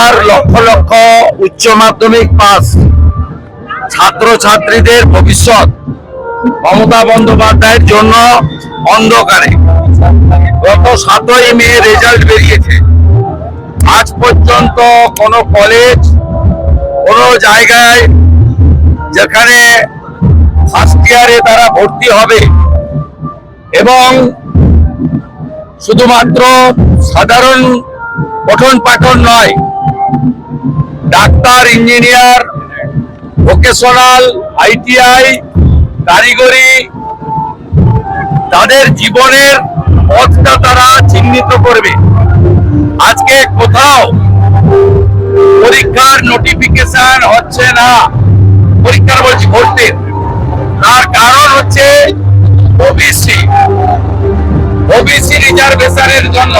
বাংলার লক্ষ লক্ষ উচ্চ মাধ্যমিক পাস ছাত্র ছাত্রীদের ভবিষ্যৎ। মমতা বন্দ্যোপাধ্যায়ের জন্য অন্ধকারে। গত সাতই মে রেজাল্ট বেরিয়েছে। আজ পর্যন্ত কোনো কলেজ, কোনো জায়গায় যেখানে ফার্স্ট ইয়ারে তারা ভর্তি হবে এবং শুধুমাত্র সাধারণ পঠন পাঠন নয়। ডাক্তার, ইঞ্জিনিয়ার, ভোকেশনাল, আইটিআই, কারিগরি, তাদের জীবনের পথটা তারা চিহ্নিত করবে। আজকে কোথাও পরীক্ষার নোটিফিকেশন হচ্ছে না। পরীক্ষার বলছি ভর্তির তার কারণ হচ্ছে ওবিসি ওবিসি রিজার্ভেশনের জন্য।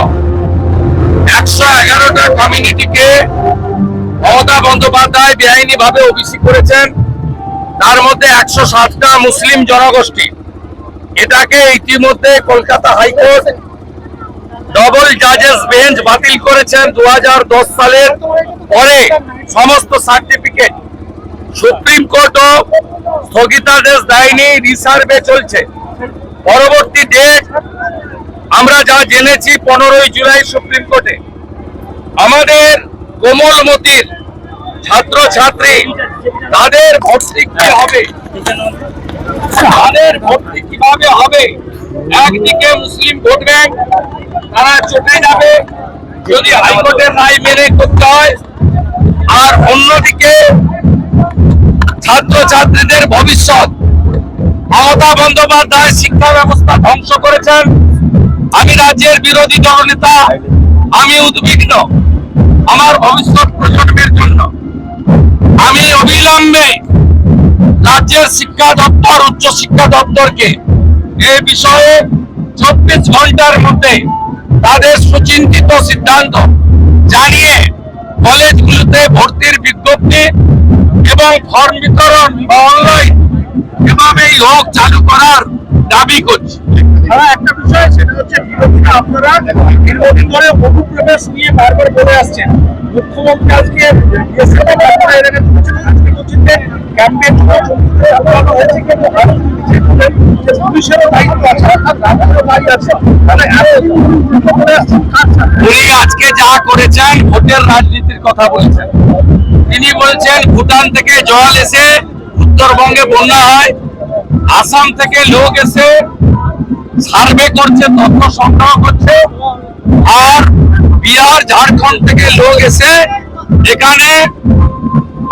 একশো এগারোটা কমিউনিটিকে মমতা বন্দ্যোপাধ্যায় বেআইনি ভাবে ওবিসি করেছেন। তার মধ্যে একশো সাতটা মুসলিম জনগোষ্ঠী। এটাকে ইতিমধ্যে কলকাতা হাইকোর্ট ডবল জাজেস বেঞ্চ বাতিল করেছেন দুহাজার দশ সালের পরে সমস্ত সার্টিফিকেট সুপ্রিম কোর্টও স্থগিতাদেশ দেয়নি রিসার্ভে চলছে। পরবর্তী ডেট আমরা যা জেনেছি পনেরোই জুলাই সুপ্রিম কোর্টে, আমাদের কোমলমতির ছাত্র ছাত্রী তাদের ভর্তি কি হবে? তাদের ভর্তি কীভাবে হবে? একদিকে মুসলিম ভোট ব্যাংক, তারা চটে যাবে, যদি হাইকোর্টের রায় মেনে করতে হয়। আর অন্যদিকে ছাত্র ছাত্রীদের ভবিষ্যৎ। মমতা বন্দ্যোপাধ্যায় শিক্ষা ব্যবস্থা ধ্বংস করেছেন। আমি রাজ্যের বিরোধী দলনেতা, আমি উদ্বিগ্ন আমার ভবিষ্যৎ প্রজন্মের জন্য। আমি অবিলম্বে রাজ্যের শিক্ষা দপ্তর, উচ্চ শিক্ষা দপ্তরকে এ বিষয়ে চব্বিশ ঘণ্টার মধ্যে তাদের সুচিন্তিত সিদ্ধান্ত জানিয়ে কলেজগুলোতে ভর্তির বিজ্ঞপ্তি এবং ফর্ম বিতরণ বা অনলাইন এভাবেই হোক চালু করার দাবি করছি। একটা বিষয়, সেটা হচ্ছে আপনারা নিয়ে বারবার আসছেন। আজকে? উনি আজকে যা করেছেন ভোটের রাজনীতির কথা বলেছেন তিনি বলছেন, ভুটান থেকে জল এসে উত্তরবঙ্গে বন্যা হয়, আসাম থেকে লোক এসে সার্ভে করছে, তথ্য সংগ্রহ করছে, আর বিহার, ঝাড়খণ্ড থেকে লোক এসে এখানে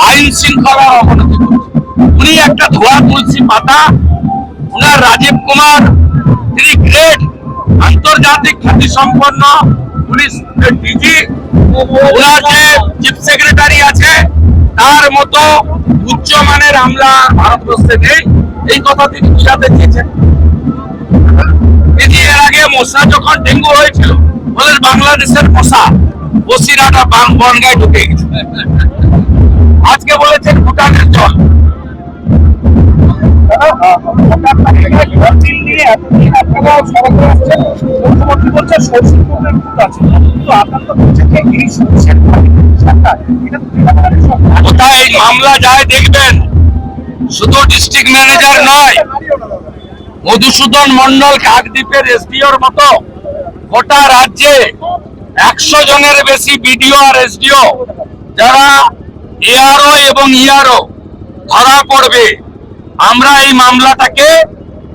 আইন শৃঙ্খলার অবনতি করছে। উনি একটা ধোয়া তুলসী পাতা, উনার রাজীব কুমার, তিনি গ্রেট আন্তর্জাতিক খ্যাতি সম্পন্ন পুলিশ ডিজি ওনার যে চিফ সেক্রেটারি আছে, তার মতো উচ্চ মানের আমলা ভারতবর্ষে নেই। এই কথা তিনি বুঝাতে চেয়েছেন? এর আগে মশা যখন ডেঙ্গু হয়েছিল বাংলাদেশের মশা, বসিরাটা ঢুকে আজকে বলেছেন ভুটানের জল। এই কোথায় মামলা যায় দেখবেন? শুধু ডিস্ট্রিক্ট ম্যানেজার নয় মধুসূদন মন্ডল কাকদ্বীপের এসডিওর মতো গোটা রাজ্যে একশো জনের বেশি বিডিও আর এসডিও যারা এআরও এবং ইআরও ধরা পড়বে। আমরা এই মামলাটাকে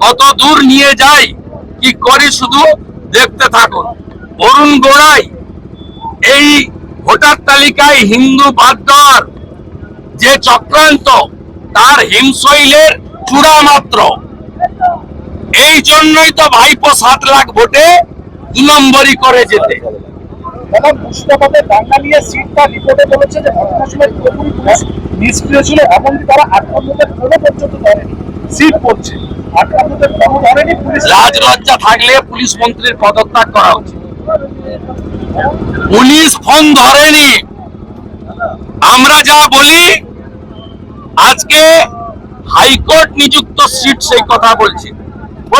কত দূর নিয়ে যাই, কি করি শুধু দেখতে থাকুন। অরুণ গোড়াই, এই ভোটার তালিকায় হিন্দু বাদ দেওয়ার যে চক্রান্ত, তার হিমশৈলের চূড়া মাত্র এই জন্যই তো ভাইপো সাত লাখ ভোটে দু নম্বরই করে যেতে। দাদা মুর্শিদাবাদে বাঙালিয়া সিটটা রিপোর্টে বলেছে যে ঘটনার সময় পুরোপুরি পুলিশ নিষ্ক্রিয় ছিল এমনকি তারা আক্রান্তদের কোনো পর্যন্ত ধরেনি সিট পড়ছে। আক্রান্তদের কোনো ধরেনি পুলিশ। থাকলে পুলিশ মন্ত্রীর পদত্যাগ করা উচিত। পুলিশ ফোন ধরেনি। আমরা যা বলি আজকে হাইকোর্ট নিযুক্ত সিট সেই কথা বলছি।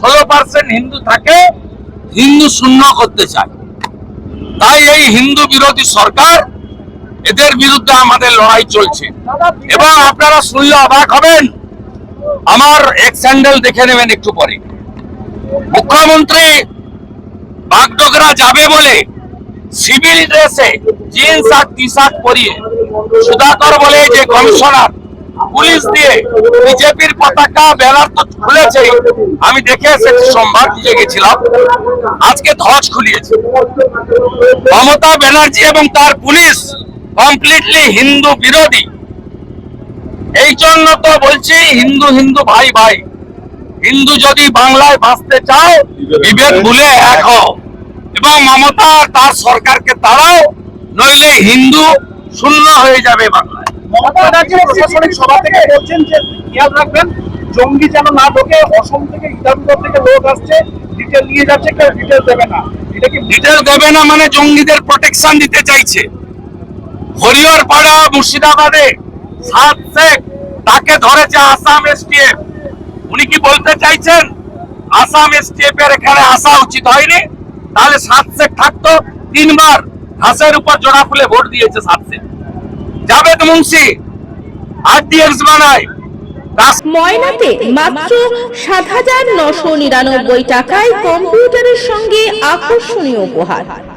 ষোলো পার্সেন্ট হিন্দু থাকে, হিন্দু শূন্য করতে চায়। তাই এই হিন্দু বিরোধী সরকার এদের বিরুদ্ধে আমাদের লড়াই চলছে। এবং আপনারা শুনলে অবাক হবেন, আমার এক স্যান্ডেল দেখে নেবেন একটু পরে। মুখ্যমন্ত্রী বাগডোগরা যাবে বলে সিভিল ড্রেসে জিন্স আর টি শার্ট পরিয়ে সুধাকর বলে যে কমিশনার পুলিশ দিয়ে বিজেপির পতাকা ব্যানার তো খুলেছে আমি দেখে এসেছি সোমবার দিয়ে গেছিলাম। আজকে ধ্বজ খুলিয়েছে। মমতা ব্যানার্জি এবং তার পুলিশ কমপ্লিটলি হিন্দু বিরোধী। এই জন্য তো বলছি, হিন্দু হিন্দু ভাই ভাই, হিন্দু যদি বাংলায় বাঁচতে চাও বিভেদ ভুলে এক হও। এবং মমতা তার সরকারকে তাড়াও, নইলে হিন্দু শূন্য হয়ে যাবে বাংলায়। মমতা ব্যানার্জি প্রশাসনিক সভা থেকে বলছেন যে খেয়াল রাখবেন জঙ্গি যেন না ঢোকে অসম থেকে ইদামগড় থেকে লোক আসছে ডিটেল নিয়ে যাচ্ছে কেউ ডিটেল দেবে না। এটা কি ডিটেল দেবে না মানে জঙ্গিদের প্রোটেকশন দিতে চাইছে। হরিহর পাড়া মুর্শিদাবাদে সাত শেখ তাকে ধরেছে আসাম এসটিএফ। উনি কি বলতে চাইছেন? আসাম এসটিএফ এর এখানে আসা উচিত হয়নি। তাহলে সাত শেখ থাকতো তিনবার ঘাসের উপর জোড়া ফুলে ভোট দিয়েছে সাত শেখ। জাভেদ মুন্সি। আরটিএক্স বানায়। ময়নাতে মাত্র সাত হাজার নশো নিরানব্বই টাকায় কম্পিউটারের সঙ্গে আকর্ষণীয় উপহার।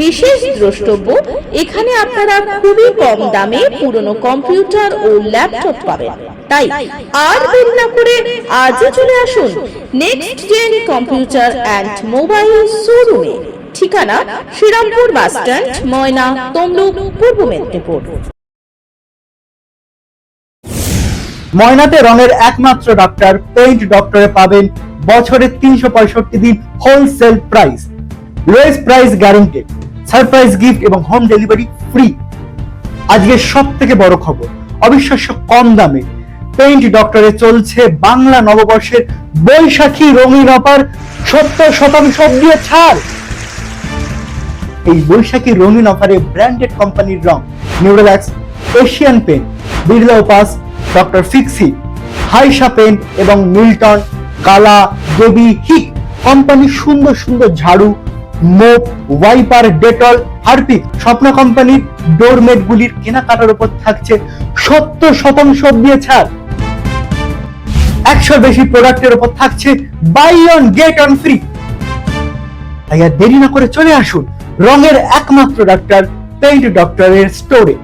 বিশেষ দ্রষ্টব্য, এখানে আপনারা খুবই কম দামে পুরনো কম্পিউটার ও ল্যাপটপ পাবেন। তাই আর দেরি না করে আজই চলে আসুন next gen computer and mobile শোরুমে ঠিকানা শ্রীরামপুর বাস স্ট্যান্ড, ময়না, তমলুক, পূর্ব মেদিনীপুর। ময়নাতে রঙের একমাত্র ডক্টর পেইন্ট ডক্টরে পাবেন বছরে তিনশো পঁয়ষট্টি দিন wholesale price lowest price guaranteed surprise gift এবং হোম ডেলিভারি ফ্রি। আজকে সব থেকে বড় খবর, অবিশ্বাস্য কম দামে। পেইন্ট ডক্টরে চলছে বাংলা নববর্ষের বৈশাখী রঙিন অফার, সত্তর শতাংশ দিয়ে ছাড়। এই বৈশাখী রঙিন অফারে ব্র্যান্ডেড কোম্পানির রং, Nerolac, Asian paint Birla Opus doctor Fixit, হাইসা পেন এবং মিল্টন, কালা, দেবী, হিক। কোম্পানির সুন্দর সুন্দর ঝাড়ু মোপ, ওয়াইপার, ডেটল হারপিক স্বপ্ন কোম্পানির ডোরমেট গুলির কেনাকাটার উপর থাকছে সত্তর শতাংশ দিয়ে ছাড়। একশোর বেশি প্রোডাক্টের উপর থাকছে buy one get one free তাই আর দেরি না করে চলে আসুন রঙের একমাত্র ডাক্তার পেইন্ট ডক্টরের স্টোরে